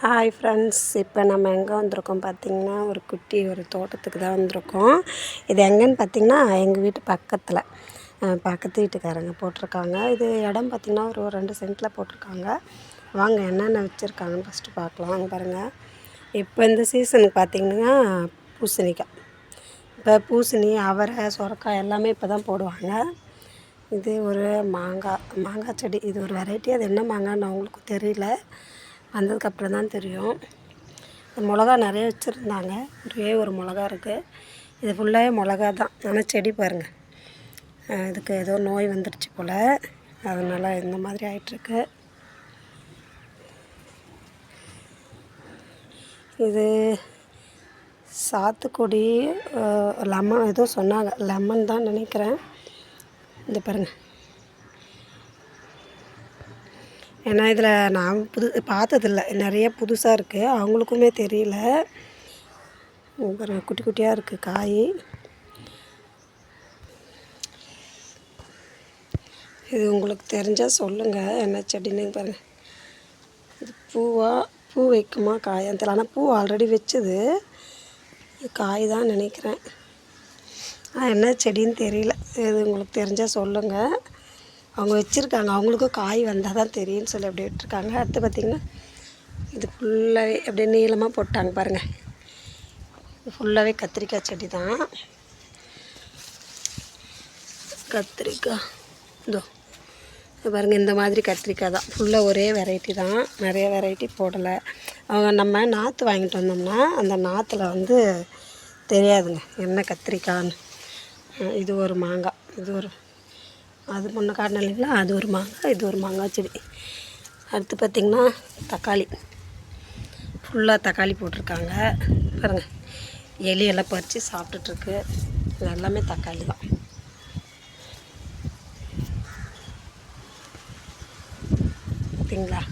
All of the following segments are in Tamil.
ஹாய் ஃப்ரெண்ட்ஸ் இப்போ நம்ம எங்கே வந்திருக்கோம் பார்த்திங்கன்னா ஒரு குட்டி ஒரு தோட்டத்துக்கு தான் வந்திருக்கோம். இது எங்கேன்னு பார்த்திங்கன்னா எங்கள் வீட்டு பக்கத்தில். பக்கத்து வீட்டுக்காரங்க போட்டிருக்காங்க. இது இடம் பார்த்திங்கன்னா ஒரு ரெண்டு சென்ட்டில் போட்டிருக்காங்க. வாங்க என்னென்ன வச்சுருக்காங்கன்னு ஃபஸ்ட்டு பார்க்கலாம் வாங்க பாருங்கள் இப்போ இந்த சீசனுக்கு பார்த்திங்கன்னா பூசணிக்காய். இப்போ பூசணி அவரை சுரக்காய் எல்லாமே இப்போ தான் போடுவாங்க. இது ஒரு மாங்காய் மாங்காய் செடி. இது ஒரு வெரைட்டி அது என்ன மாங்கான்னு அவங்களுக்கு தெரியல. வந்ததுக்கப்புறம் தான் தெரியும். மிளகா நிறைய வச்சுருந்தாங்க. ஒரே ஒரு மிளகா இருக்குது இது ஃபுல்லாகவே மிளகா தான். ஆனால் செடி பாருங்கள் இதுக்கு ஏதோ நோய் வந்துடுச்சு போல். அதனால் இந்த மாதிரி ஆகிட்டுருக்கு இது சாத்துக்குடி லெமன் ஏதோ சொன்னாங்க. லெமன் தான் நினைக்கிறேன். இந்த பாருங்கள் ஏன்னா இதில் நான் புது பார்த்ததில்ல. நிறைய புதுசாக இருக்குது அவங்களுக்குமே தெரியல. இங்க குட்டி குட்டியாக இருக்குது காய். இது உங்களுக்கு தெரிஞ்சால் சொல்லுங்கள் என்ன செடின்னு பாருங்கள் இது பூவா? பூ வைக்குமா காயான்னு தெரியல. ஆனால் பூ ஆல்ரெடி வச்சது. இது காய் தான் நினைக்கிறேன். ஆனால் என்ன செடின்னு தெரியல. இது உங்களுக்கு தெரிஞ்சால் சொல்லுங்கள் அவங்க வச்சுருக்காங்க. அவங்களுக்கும் காய் வந்தால் தான் தெரியும்னு சொல்லி அப்படியே விட்டுருக்காங்க. அடுத்து பார்த்திங்கன்னா இது ஃபுல்லாகவே அப்படியே நீளமாக போட்டாங்க பாருங்கள் இது ஃபுல்லாகவே கத்திரிக்காய் செடி தான். கத்திரிக்காய். இதோ பாருங்கள் இந்த மாதிரி கத்திரிக்காய் தான். ஃபுல்லாக ஒரே வெரைட்டி தான். நிறைய வெரைட்டி போடலை. அவங்க நம்ம நாற்று வாங்கிட்டு வந்தோம்னா அந்த நாற்றுல வந்து தெரியாதுங்க என்ன கத்திரிக்காய்ன்னு இது ஒரு மாங்காய். இது ஒரு அது முன்ன காட்டின இல்லைங்களா? அது ஒரு மாங்காய் இது ஒரு மாங்காய் செடி. அடுத்து பார்த்திங்கன்னா தக்காளி. ஃபுல்லாக தக்காளி போட்டிருக்காங்க. பாருங்கள் எலி எல்லாம் பறித்து சாப்பிட்டுட்ருக்கு. இது எல்லாமே தக்காளி தான். பார்த்திங்களா?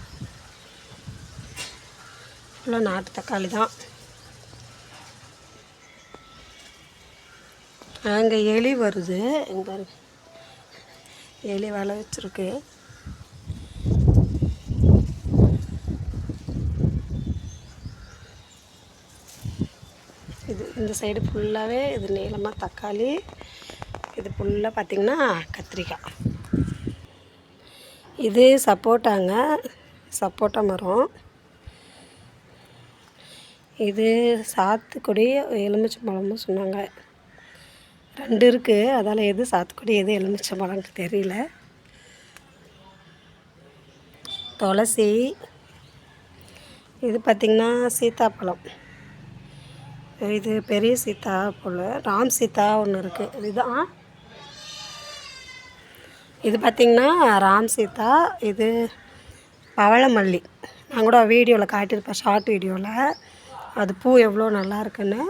ஃபுல்லாக நாட்டு தக்காளி தான். அங்கே எலி வருது. இங்கே எலி வலை வச்சுருக்கு. இது இந்த சைடு ஃபுல்லாகவே இது நீளமாக தக்காளி இது ஃபுல்லாக பார்த்திங்கன்னா கத்திரிக்காய். இது சப்போட்டாங்க சப்போட்டா மரம். இது சாத்துக்குடி எலுமிச்சம்பழமும் சொன்னாங்க. ரெண்டு இருக்குது அதால் எது சாத்துக்குடி எது எலுமிச்சம்பழம்னு தெரியல. துளசி இது பார்த்திங்கன்னா சீத்தாப்பழம். இது பெரிய சீத்தா போல் ராம் சீத்தா ஒன்று இருக்குது இதுதான். இது பார்த்திங்கன்னா ராம் சீதா இது பவளமல்லி. நான் கூட வீடியோவில் காட்டியிருப்பேன் ஷார்ட் வீடியோவில் அது பூ எவ்வளோ நல்லா இருக்குன்னு.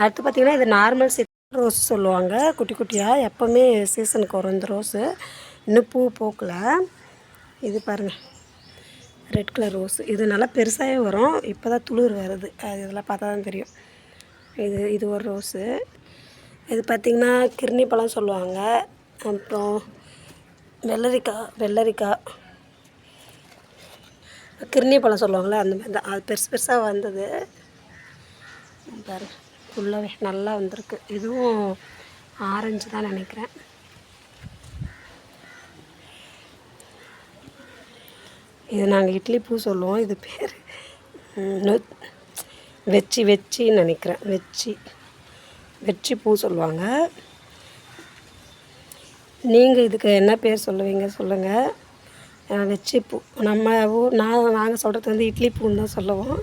அடுத்து பார்த்திங்கன்னா இது நார்மல் சீ ரோஸ் சொல்லுவாங்க. குட்டி குட்டியாக எப்போவுமே சீசனுக்கு வரும் இந்த ரோஸு இன்னும் பூ பூக்கல. இது பாருங்கள் ரெட் கலர் ரோஸ் இது நல்லா பெருசாகவே வரும். இப்போ தான் துளிர் வருது. அது இதெல்லாம் பார்த்தா தான் தெரியும். இது இது ஒரு ரோஸு இது பார்த்திங்கன்னா கிர்னி பழம் சொல்லுவாங்க. அப்புறம் வெள்ளரிக்காய் வெள்ளரிக்காய் கிர்னி பழம் சொல்லுவாங்கள்ல அந்த மாதிரி தான். அது பெருசு பெருசாக வந்தது. பாருங்கள் ஃபுல்லாகவே நல்லா வந்திருக்கு. இதுவும் ஆரஞ்சு தான் நினைக்கிறேன். இது நாங்கள் இட்லி பூ சொல்லுவோம். இது பேர் வெச்சி வெச்சின்னு நினைக்கிறேன். வெச்சி வெச்சி பூ சொல்லுவாங்க. நீங்கள் இதுக்கு என்ன பேர் சொல்லுவீங்க சொல்லுங்கள் வெச்சி பூ. நம்ம ஊர் நான் நாங்கள் சொல்கிறது வந்து இட்லி பூன்னு தான் சொல்லுவோம்.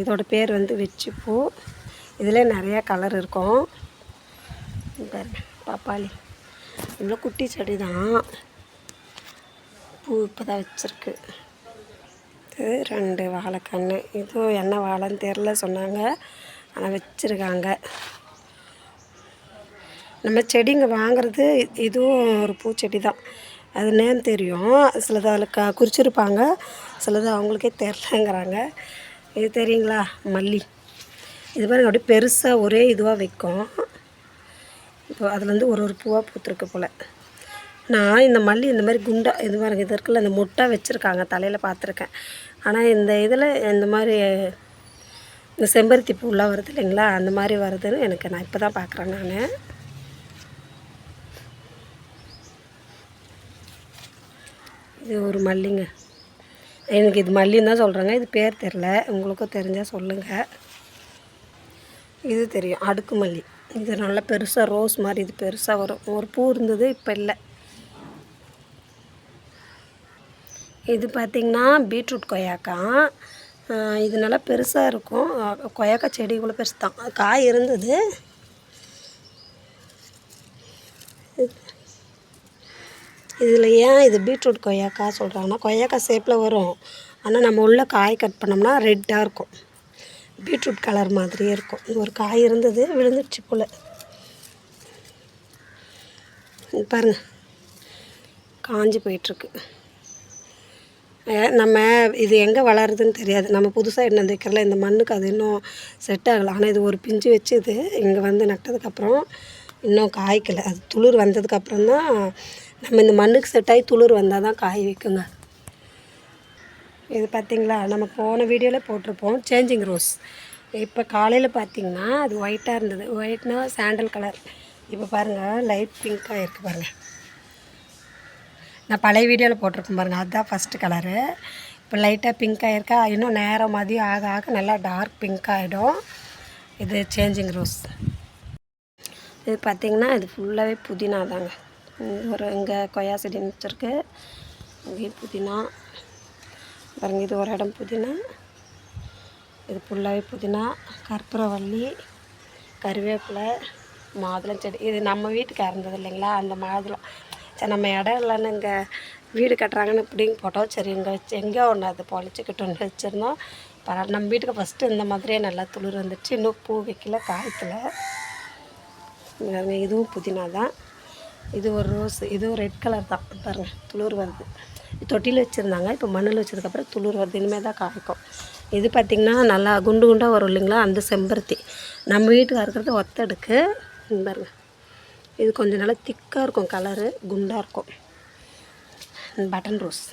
இதோட பேர் வந்து வெச்சி பூ. இதில் நிறையா கலர் இருக்கும். பாருங்க பப்பாளி. இவ்வளோ குட்டி செடி தான் பூ இப்போ தான் வச்சுருக்கு. இது ரெண்டு வாழைக்கன்று இதுவும் என்ன வாழைன்னு தெரில சொன்னாங்க. ஆனால் வச்சுருக்காங்க. நம்ம செடிங்க வாங்குறது இதுவும் ஒரு பூச்செடி தான் அது நேம் தெரியும். சிலது அதில் க குறிச்சிருப்பாங்க. சிலது அவங்களுக்கே தெரிலங்கிறாங்க இது தெரியுங்களா? மல்லி. இது பாருங்கள் அப்படியே பெருசாக ஒரே இதுவாக வைக்கும். இப்போ அதுலேருந்து ஒரு ஒரு பூவாக பூத்துருக்கு போல். நான் இந்த மல்லி இந்த மாதிரி குண்டா இது பாருங்க இது இருக்குல்ல இந்த முட்டை வச்சுருக்காங்க தலையில் பார்த்துருக்கேன். ஆனால் இந்த இதில் இந்த மாதிரி இந்த செம்பருத்தி பூலாம் வருது இல்லைங்களா அந்த மாதிரி வருதுன்னு எனக்கு நான் இப்போ தான் பார்க்குறேன் நான். இது ஒரு மல்லிங்க. எனக்கு இது மல்லின்னு தான் சொல்கிறேங்க இது பேர் தெரில உங்களுக்கும் தெரிஞ்சால் சொல்லுங்கள் இது தெரியும் அடுக்கு மல்லி இது நல்லா பெருசாக ரோஸ் மாதிரி இது பெருசாக வரும். ஒரு பூ இருந்தது இப்போ இல்லை. இது பார்த்திங்கன்னா பீட்ரூட் கொய்யாக்கா. இது நல்லா பெருசாக இருக்கும். கொய்யாக்கா செடி கூட பெருசு தான் காய் இருந்தது. இதில் ஏன் இது பீட்ரூட் கொய்யாக்கா சொல்கிறாங்கன்னா கொய்யாக்கா ஷேப்பில் வரும். ஆனால் நம்ம உள்ளே காய் கட் பண்ணோம்னா ரெட்டாக இருக்கும். பீட்ரூட் கலர் மாதிரியே இருக்கும். ஒரு காய் இருந்தது விழுந்துடுச்சு போல். பாருங்கள் காஞ்சி போயிட்டுருக்கு. நம்ம இது எங்கே வளருதுன்னு தெரியாது. நம்ம புதுசாக என்ன வைக்கிறல இந்த மண்ணுக்கு அது இன்னும் செட் ஆகலை. ஆனால் இது ஒரு பிஞ்சு வச்சுது. இங்கே வந்து நட்டதுக்கப்புறம் இன்னும் காய்க்கலை. அது துளிர் வந்ததுக்கப்புறம் தான் நம்ம இந்த மண்ணுக்கு செட் ஆகி துளிர் வந்தால் தான் காய் வைக்குங்க. இது பார்த்திங்களா நம்ம போன வீடியோவில் போட்டிருப்போம். சேஞ்சிங் ரோஸ் இப்போ காலையில் பார்த்திங்கன்னா அது ஒயிட்டாக இருந்தது. ஒயிட்னா சாண்டல் கலர் இப்போ பாருங்கள் லைட் பிங்க்காக இருக்குது பாருங்கள் நான் பழைய வீடியோவில் போட்டிருப்பேன் பாருங்கள் அதுதான் ஃபஸ்ட்டு கலரு இப்போ லைட்டாக பிங்க் ஆகிருக்கா இன்னும் நேரம் மதியம் ஆக ஆக நல்லா டார்க் பிங்க் ஆகிடும் இது சேஞ்சிங் ரோஸ் இது பார்த்திங்கன்னா இது ஃபுல்லாகவே புதினா தாங்க. ஒரு இங்கே கொய்யா செடி நினச்சிருக்கு இங்கேயும் புதினா. பாருங்க இது ஒரு இடம் புதினா. இது ஃபுல்லாகவே புதினா. கற்பூரவள்ளி கருவேப்பிலை மாதுளம் செடி. இது நம்ம வீட்டுக்கு இருந்தது இல்லைங்களா? அந்த மாதுளம். சரி நம்ம இடம் இல்லைன்னு இங்கே வீடு கட்டுறாங்கன்னு இப்படிங்க போட்டோம் சரி இங்கே வச்சு எங்கே ஒன்று அது பொழைச்சிக்கிட்டோன்னு வச்சுருந்தோம். பரவாயில்ல நம்ம வீட்டுக்கு ஃபஸ்ட்டு இந்த மாதிரியே நல்லா துளிர் வந்துடுச்சு. இன்னும் பூ வைக்கல காய்க்கல. இதுவும் புதினா தான் இது ஒரு ரோஸ் இதுவும் ரெட் கலர் தான். பாருங்கள் துளிர் வருது. தொட்டியில் வச்சுருந்தாங்க. இப்போ மண்ணில் வச்சதுக்கப்புறம் துளிர் வருது. இனிமேல் தான் காய்க்கும். இது பார்த்திங்கன்னா நல்லா குண்டு குண்டாக வரும் இல்லைங்களா? அந்த செம்பருத்தி. நம்ம வீட்டுக்கு இருக்கிறது ஒத்தடுக்கு. பாருங்க. இது கொஞ்சம் நல்லா திக்காக இருக்கும். கலரு குண்டாக இருக்கும். பட்டன் ரோஸ்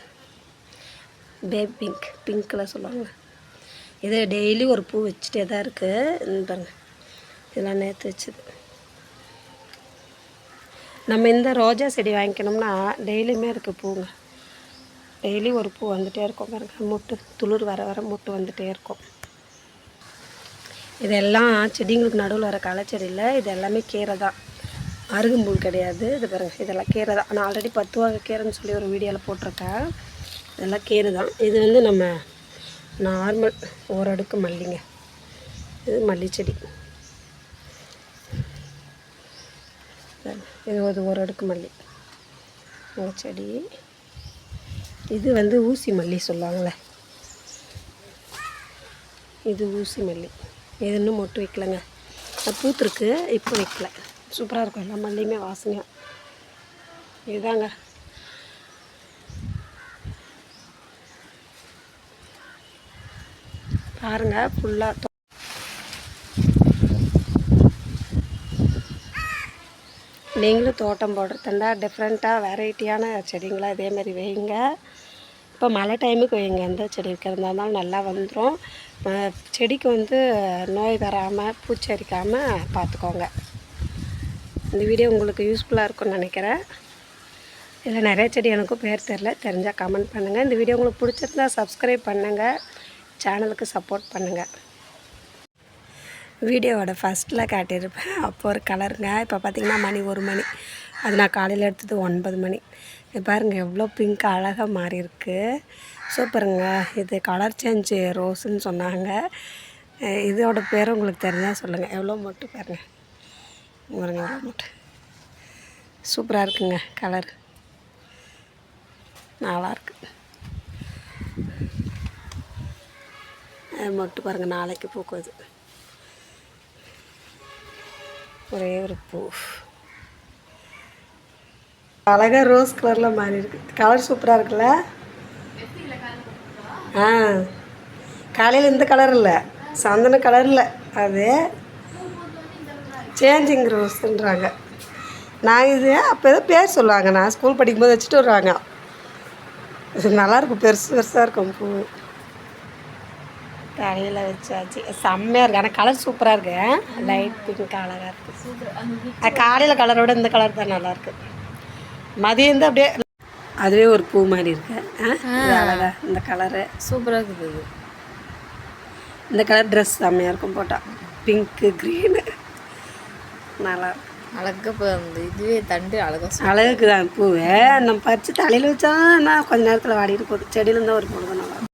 பேபி பிங்க் பிங்க்கில் சொல்லுவாங்க. இது டெய்லி ஒரு பூ வச்சுட்டே தான் இருக்குது பாருங்க. இதெல்லாம் நேற்று வச்சது. நம்ம இந்த ரோஜா செடி வாங்கிக்கணும்னா டெய்லியுமே இருக்குது பூங்க. டெய்லி ஒரு பூ வந்துகிட்டே இருக்கும் பாருங்க. மொட்டு துளிர் வர வர மொட்டு வந்துகிட்டே இருக்கும். இதெல்லாம் செடிங்களுக்கு நடுவில் வர களைச்செடியில் இது எல்லாமே கீரை தான். அருகம்புல் கிடையாது. இது பாருங்கள் இதெல்லாம் கீரை தான். நான் ஆல்ரெடி பத்து வகை கீரைன்னு சொல்லி ஒரு வீடியோவில் போட்டிருக்கேன். இதெல்லாம் கீரை தான். இது வந்து நம்ம நார்மல் ஓரடுக்கு மல்லிங்க. இது மல்லிச்செடி. செடி இது ஒரு ஒரு அடுக்கு மல்லி. செடி. இது வந்து ஊசி மல்லி சொல்லுவாங்களே இது ஊசி மல்லி. இது இன்னும் மொட்டு வைக்கலங்க. பூத்துருக்கு இப்போ வைக்கல. சூப்பராக இருக்கும். எல்லா மல்லியுமே வாசனையாக இதுதாங்க பாருங்கள் ஃபுல்லாக நீங்களும் தோட்டம் போடுறதுண்டா டிஃப்ரெண்ட்டாக வெரைட்டியான செடிங்களா இதேமாரி வைங்க. இப்போ மழை டைமுக்கு வைங்க. எந்த செடி வைக்கிறதா இருந்தாலும் நல்லா வந்துடும் செடிக்கு வந்து நோய் வராமல் பூச்சி அரிக்காமல் பார்த்துக்கோங்க இந்த வீடியோ உங்களுக்கு யூஸ்ஃபுல்லாக இருக்கும்னு நினைக்கிறேன். இதில் நிறைய செடி எனக்கும் பேர் தெரில தெரிஞ்சால் கமெண்ட் பண்ணுங்கள் இந்த வீடியோ உங்களுக்கு பிடிச்சிருந்தா சப்ஸ்கிரைப் பண்ணுங்கள் சேனலுக்கு சப்போர்ட் பண்ணுங்கள் வீடியோவோட ஃபஸ்ட்டில் காட்டியிருப்பேன். அப்போ ஒரு கலருங்க இப்போ பார்த்திங்கன்னா மணி ஒரு மணி. அது நான் காலையில் எடுத்தது ஒன்பது மணி. பாருங்கள் எவ்வளோ பிங்க் அழகாக மாறியிருக்கு சூப்பருங்க இது கலர் சேஞ்சு ரோஸுன்னு சொன்னாங்க. இதோட பேர் உங்களுக்கு தெரிஞ்சால் சொல்லுங்கள் எவ்வளோ மொட்டு பாருங்க. பாருங்க எவ்வளோ மொட்டு. சூப்பராக இருக்குங்க கலர் நல்லாயிருக்கு மொட்டு பாருங்கள் நாளைக்கு பூக்குது ஒரே ஒரு பூ அழகாக ரோஸ் கலரில் மாறி இருக்கு. கலர் சூப்பராக இருக்குல்ல? ஆ. காலையில் இந்த கலர் இல்லை. சந்தன கலர் இல்லை. அது சேஞ்சிங் ரோஸ்ன்றாங்க நான் இது அப்போ ஏதோ பேர் சொல்லுவாங்க. நான் ஸ்கூல் படிக்கும்போது வச்சுட்டு வருவாங்க. நல்லாயிருக்கும் பெருசு பெருசாக இருக்கும் பூ. தலையில் வச்சாச்சு. செம்மையாக இருக்குது ஆனால் கலர் சூப்பராக இருக்கு. லைட் பிங்க் அழகாக இருக்குது காலையில் கலரோட இந்த கலர் தான் நல்லாயிருக்கு மதியம் தான் அப்படியே அதுவே ஒரு பூ மாதிரி இருக்கு. ஆ? இது அழகா இந்த கலரு சூப்பராக இருக்குது இந்த கலர் ட்ரெஸ் செம்மையாக இருக்கும் போட்டால் பிங்க்கு க்ரீனு நல்லா இருக்கும் அழகாக இப்போ அந்த இதுவே தண்டு அழகாக அழகுக்கு தான் பூவை. நம்ம பறித்து தலையில் வச்சா நான் கொஞ்ச நேரத்தில் வாடிட்டு போகுது. செடியில இருந்தால் ஒரு பொழுது நல்லா